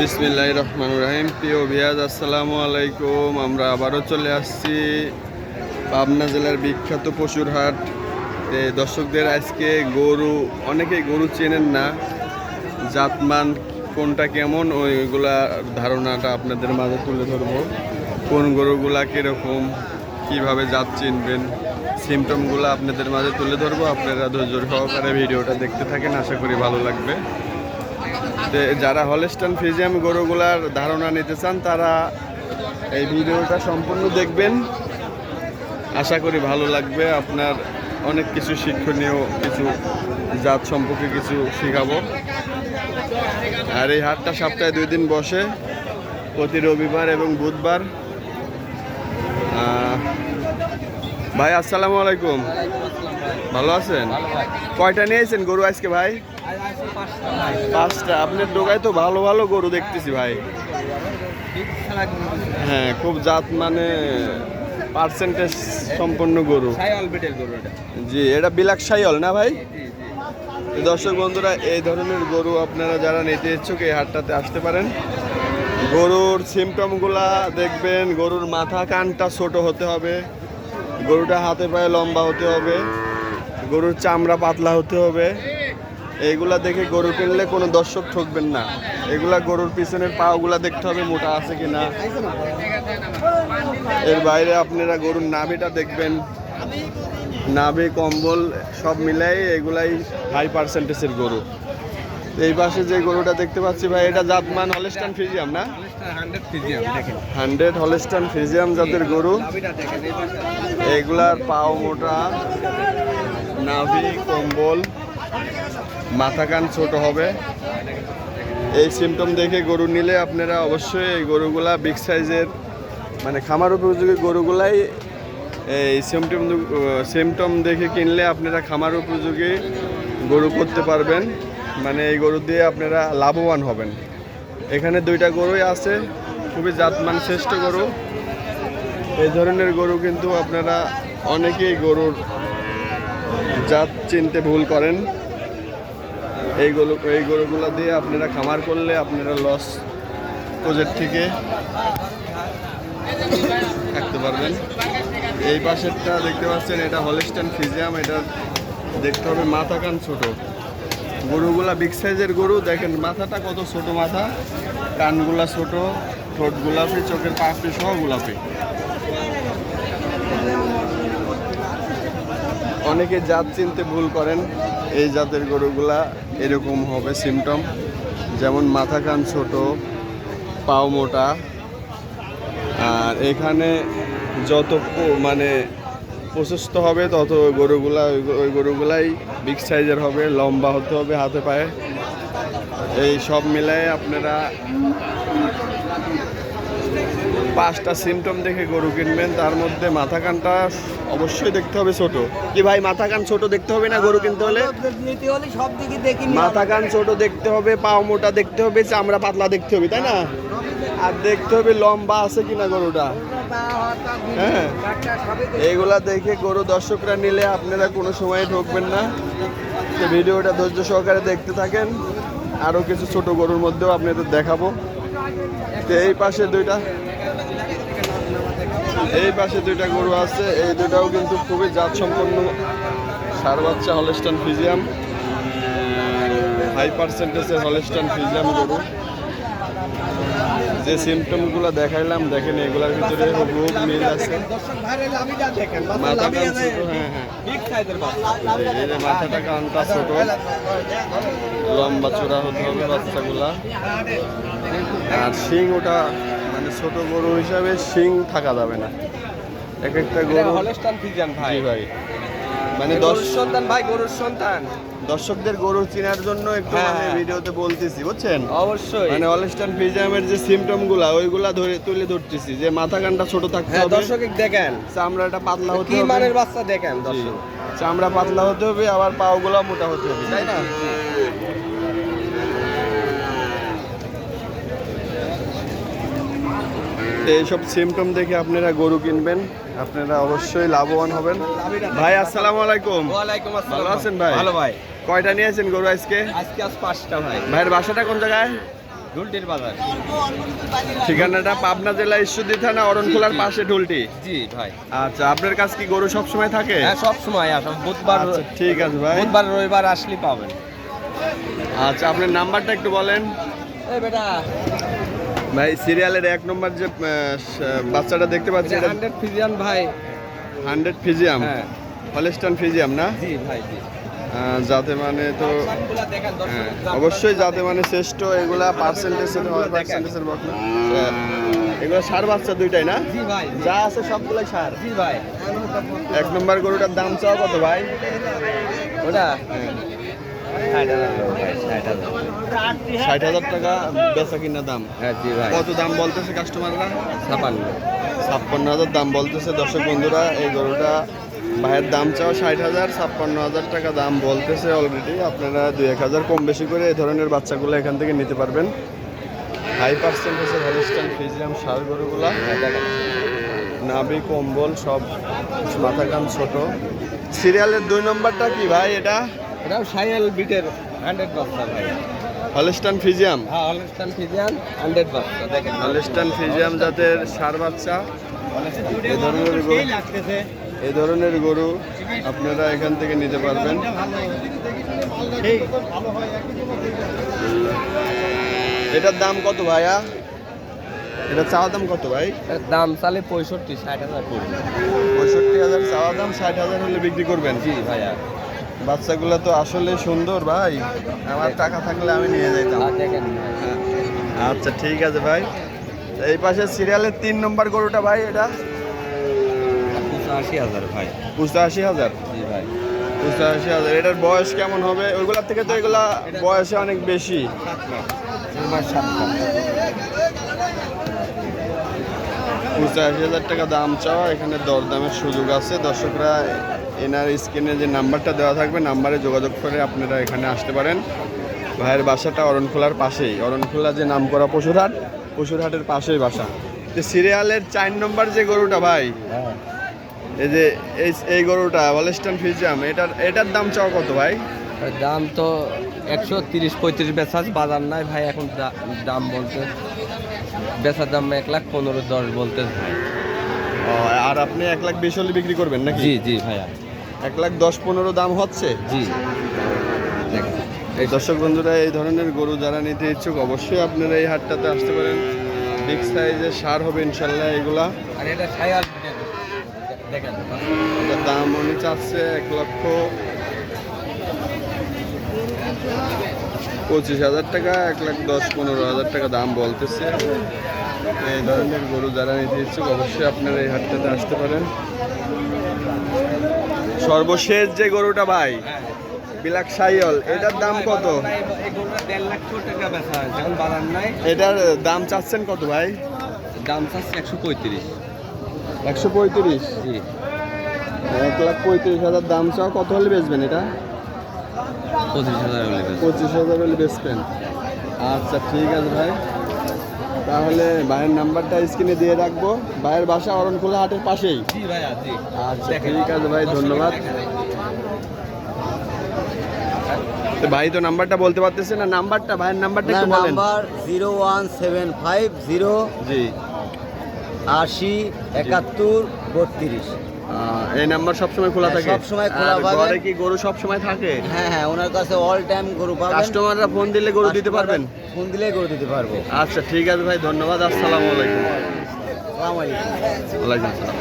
বিসমিল্লাহ রহমান রাহিম। প্রিয় ভিয়াজ, আসসালামু আলাইকুম। আমরা আবারও চলে আসছি পাবনা জেলার বিখ্যাত পশুর হাট। দর্শকদের আজকে গরু, অনেকেই গরু চেনেন না, জাতমান কোনটা কেমন, ওইগুলা ধারণাটা আপনাদের মাঝে তুলে ধরবো। কোন গরুগুলা কীরকম, কীভাবে জাত চিনবেন সিমটমগুলো আপনাদের মাঝে তুলে ধরবো। আপনারা ধৈর্য সহকারে ভিডিওটা দেখতে থাকেন, আশা করি ভালো লাগবে। যারা হলস্টান ফিজিয়াম গরুগুলার ধারণা নিতে চান তারা এই ভিডিওটা সম্পূর্ণ দেখবেন। আশা করি ভালো লাগবে। আপনার অনেক কিছু শিক্ষণীয় কিছু জাত সম্পর্কে কিছু শেখাবো। আর এই হাটটা সপ্তাহে দুই দিন বসে প্রতি রবিবার এবং বুধবার। ভাই আসসালামু আলাইকুম। ভালো আছেন? কয়টা নিয়েছেন গরু আজকে ভাই? পাঁচটা। আপনার দোকায় তো ভালো ভালো গরু দেখতেছি ভাই। হ্যাঁ খুব জাত মানে পার্সেন্টেজ সম্পন্ন গরু। জি, এটা বিলাক সাইল না ভাই? দর্শক বন্ধুরা, এই ধরনের গরু আপনারা যারা নিতে ইচ্ছুক এই হাটটাতে আসতে পারেন। গরুর সিমটমগুলা দেখবেন, গরুর মাথা কানটা ছোট হতে হবে, গরুটা হাতে পায়ে লম্বা হতে হবে, গরুর চামড়া পাতলা হতে হবে। এইগুলা দেখে গরু কিনলে কোনো দর্শক ঠকবেন না। এগুলা গরুর পিছনের পাগুলা দেখতে হবে, মোটা আছে কিনা। এর বাইরে আপনারা গরুর নাভিটা দেখবেন। নাভি, কম্বল, সব মিলাই এগুলাই হাই পার্সেন্টেজের গরু। এই পাশে যে গরুটা দেখতে পাচ্ছি ভাই, এটা জাতমান হলেস্টান ফিজিয়াম না? হান্ড্রেড হলস্টান ফিজিয়াম জাতের গরু। এগুলার পাও মোটা, নাভি, কম্বল। মাথা কান ছোট হবে। এই সিমটম দেখে গরু নিলে আপনারা অবশ্যই এই গরুগুলা বিগ সাইজের মানে খামার উপযোগী গরুগুলাই এই সিমটম সিমটম দেখে কিনলে আপনারা খামার উপযোগী গরু করতে পারবেন। মানে এই গরু দিয়ে আপনারা লাভবান হবেন। এখানে দুইটা গরুই আছে, খুবই জাতমান শ্রেষ্ঠ গরু। এই ধরনের গরু কিন্তু আপনারা অনেকেই গরুর জাত চিনতে ভুল করেন। এই গরু, এই গরুগুলো দিয়ে আপনারা খামার করলে আপনারা লস প্রজেক্ট থেকে থাকতে পারবেন। এই পাশেরটা দেখতে পাচ্ছেন, এটা হলিস্টান ফিজিয়াম এটা দেখতে হবে মাথা কান ছোট। গরুগুলা বিগ সাইজের গরু, দেখেন মাথাটা কত ছোট মাথা, কানগুলা ছোট, ঠোঁট গোলাপি, চোখের পাপড়ি সহ গোলাপি। অনেকে জাত চিনতে ভুল করেন। এই জাতের গরুগুলা এরকম হবে সিমটম যেমন মাথা কান ছোট, পাও মোটা। আর এখানে যত মানে প্রশস্ত হবে, তত গরুগুলা, ওই গরুগুলাই বিগ সাইজের হবে, লম্বা হতে হবে হাতে পায়ে। এই সব মিলাই আপনারা পাঁচটা সিমটম দেখে গরু কিনবেন তার মধ্যে মাথা কানটা অবশ্যই দেখতে হবে ছোট। কি ভাই মাথা কান ছোট দেখতে হবে না গরু কিনতে হলে? সব দিকে দেখি মাথা কান ছোট দেখতে হবে পাও মোটা দেখতে হবে চামড়া পাতলা দেখতে হবে তাই না? আর দেখতে হবে লম্বা আছে কিনা গরুটা। হ্যাঁ। এইগুলা দেখে গরু দর্শকরা নিলে আপনারা কোনো সময় ঢুকবেন না। তো ভিডিওটা ধৈর্য সহকারে দেখতে থাকেন। আরও কিছু ছোট গরুর মধ্যেও আপনাদের দেখাবো। তো এই পাশে দুইটা। এই পাশে দুইটা গরু আছে, এই দুটাও কিন্তু খুবই জাত সম্পন্ন সার বাচ্চা হলস্টান ফিজিয়াম। হাই পার্সেন্টেজের হলস্টান ফিজিয়াম গরু। যে সিমটমগুলো দেখাইলাম, দেখেন এগুলার ভিতরে হুবহুব মিল আছে। মাথা ছোট হ্যাঁ হ্যাঁ। মাথাটা কানটা ছোট। লম্বা চূড়া হতে হবে বাচ্চাগুলা। আর শিং ওটা ছোট গরু হিসাবে শিং থাকা যাবে না। এক একটা গরু ভাই। ভাই। মানে দশ সন্তান ভাই গরুর সন্তান। দর্শকদের গরু চেনার জন্য একটু হ্যাঁ, মানে হ্যাঁ। ভিডিওতে বলতেছি বুঝছেন? অবশ্যই। মানে অলস্টান ফিজামের যে সিমটমগুলা ওইগুলা ধরে তুলে ধরতেছি যে মাথা কানটা ছোট থাকতে হ্যাঁ হবে। দর্শক দেখেন। চামড়াটা পাতলা হতে কি হবে। মানের বাচ্চা দেখেন। দর্শক? চামড়া পাতলা হতে হবে আবার পাওগুলা মোটা হতে হবে তাই না? তো এইসব সিমটম দেখে আপনারা গরু কিনবেন আপনারা অবশ্যই লাভবান হবেন। ভাই আসসালামু আলাইকুম। ওয়ালাইকুম আসসালাম। ভালো আছেন ভাই? ভালো ভাই। কয়টা নিয়েছেন গরু আজকে? আজকে আজ পাঁচটা ভাই। ভাইয়ের বাসাটা কোন জায়গায়? ঢুলটির বাজার। ঠিকানাটা পাবনা জেলা ঈশ্বরদী থানা অরণখোলার। পাশে ঢুলটি। জি ভাই। আচ্ছা আপনার কাছে কি গরু সব সময় থাকে? হ্যাঁ সব সময় আসো। বুধবার আচ্ছা, ঠিক আছে ভাই। বুধবার রবিবার আসলে পাবেন। আচ্ছা আপনার নাম্বারটা একটু বলেন। এই বেটা ভাই সিরিয়ালের এক নম্বর যে বাচ্চাটা দেখতে পাচ্ছি এটা হান্ড্রেড ফিজিয়ান ভাই। হান্ড্রেড ফিজিয়াম হ্যাঁ। হলেস্টান ফিজিয়াম না? জি ভাই জি। যাতে মানে তো হ্যাঁ, অবশ্যই যাতে মানে শ্রেষ্ঠ এগুলা পার্সেন্টেজের পার্সেন্টেজের বটনা এগুলো সার বাচ্চা দুইটাই না। যা আছে সবগুলাই সার। ভাই। এক নম্বর গরুটার দাম চাও কত ভাই? ওটা? হ্যাঁ, ষাট হাজার। টাকা বেচা কিনা দাম। হ্যাঁ জি ভাই। কত দাম বলতেছে কাস্টমাররা ছাপান্ন। ছাপ্পান্ন হাজার দাম বলতেছে। দর্শক বন্ধুরা এই গরুটা ভাইয়ের দাম চাও ষাট হাজার ছাপ্পান্ন হাজার টাকা দাম বলতেছে অলরেডি আপনারা দুই এক হাজার কম বেশি করে এই ধরনের বাচ্চাগুলো এখান থেকে নিতে পারবেন। হাই পার্সেন্টেজের হলিস্টান ফিজিয়াম সার গরুগুলা। নাভি কম্বল সব মাথা কান ছোট। সিরিয়ালের দুই নম্বরটা কি ভাই এটা? এটাও সাইয়াল বিটের হান্ড্রেড বাচ্চা ভাই। হলিস্টান ফিজিয়াম? হ্যাঁ হলস্টান ফিজিয়ান হান্ড্রেড বাচ্চা দেখেন। হলিস্টান ফিজিয়াম জাতের সার বাচ্চা। এই ধরনের গরু। এই ধরনের গরু আপনারা এখান থেকে নিতে পারবেন। এটার দাম কত ভাইয়া? এটা চাওয়া দাম কত ভাই? দাম চালে পঁয়ষট্টি ষাট হাজার। পড়বে পঁয়ষট্টি হাজার চাওয়া দাম ষাট হাজার হলে বিক্রি করবেন। জি ভাইয়া। বাচ্চাগুলো তো আসলে সুন্দর ভাই। আমার টাকা থাকলে আমি নিয়ে যেতাম আর দেখেন আচ্ছা ঠিক আছে ভাই। এই পাশে সিরিয়ালের তিন নম্বর গরুটা ভাই এটা? হাজার ভাই। পঁচাশি হাজার? জি ভাই। পঁচাশি হাজার। এটার বয়স কেমন হবে? ওইগুলার থেকে তো এগুলা বয়সে অনেক বেশি। সাত পঁচাশি হাজার টাকা দাম চাওয়া এখানে দরদামের সুযোগ আছে। দর্শকরা এনার স্ক্রিনে যে নাম্বারটা দেওয়া থাকবে নাম্বারে যোগাযোগ করে আপনারা এখানে আসতে পারেন। ভাইয়ের বাসাটা অরণখোলার পাশেই। অরণখোলা যে নাম করা পশুরহাট পশুরহাটের পাশেই বাসা। তো সিরিয়ালের চার নম্বর যে গরুটা ভাই হ্যাঁ। এই যে এই এই গরুটা ওয়ালেস্টার্ন ফিজিয়াম এটার এটার দাম চাওয়া কত ভাই? দাম তো একশো তিরিশ পঁয়ত্রিশ বেচা বাজার নাই ভাই এখন দাম বলতে। বেচার দাম এক লাখ পনেরো দশ বলতে ভাই। আর আপনি এক লাখ বিশ হলে বিক্রি করবেন নাকি? জি জি ভাইয়া। এক লাখ দশ পনেরো দাম হচ্ছে? জি। এই দর্শক বন্ধুরা এই ধরনের গরু যারা নিতে ইচ্ছুক অবশ্যই আপনারা এই হাটটাতে আসতে পারেন। বিগ সাইজের সার হবে ইনশাল্লাহ এগুলা। আর এটা দাম উনি চাচ্ছে এক লক্ষ। পঁচিশ হাজার টাকা, এক লাখ দশ, পনেরো হাজার টাকা দাম বলতেছে। এই ধরনের গরু যারা নিতে ইচ্ছুক, অবশ্যই আপনারা এই হাটটাতে আসতে পারেন। সর্বশেষ যে গরুটা ভাই, বিলাক সাইল এটার দাম কত? এটার দাম চাচ্ছেন কত ভাই? দাম চাচ্ছে একশো পঁয়ত্রিশ। একশো পঁয়ত্রিশ জি এক লাখ পঁয়ত্রিশ হাজার দাম চাও কত হলে বেচবেন এটা? পঁচিশ হাজার। পঁচিশ হাজার হলে বেচবেন আচ্ছা ঠিক আছে ভাই। তাহলে ভাইয়ের নাম্বারটা স্ক্রিনে দিয়ে রাখব। ভাইয়ের বাসা অরণখোলা হাটের পাশেই। জি ভাইয়া জি আচ্ছা ঠিক আছে ভাই ধন্যবাদ। ভাই তো নাম্বারটা বলতে পারতেছে না নাম্বারটা ভাইয়ের নাম্বারটা একটু বলেন। Number zero one seven five zero জি। আশি একাত্তর বত্রিশ। এই নাম্বার সবসময় খোলা হ্যাঁ, থাকে? সবসময় খোলা পাবেন। ঘরে কি গরু সবসময় থাকে? হ্যাঁ হ্যাঁ ওনার কাছে অল টাইম গরু পাবেন। কাস্টমাররা ফোন দিলে গরু দিতে পারবেন? ফোন দিলেই গরু দিতে পারব। আচ্ছা ঠিক আছে ভাই ধন্যবাদ আসসালামু আলাইকুম। আসসালামু আলাইকুম। ওয়ালাইকুম আসসালাম।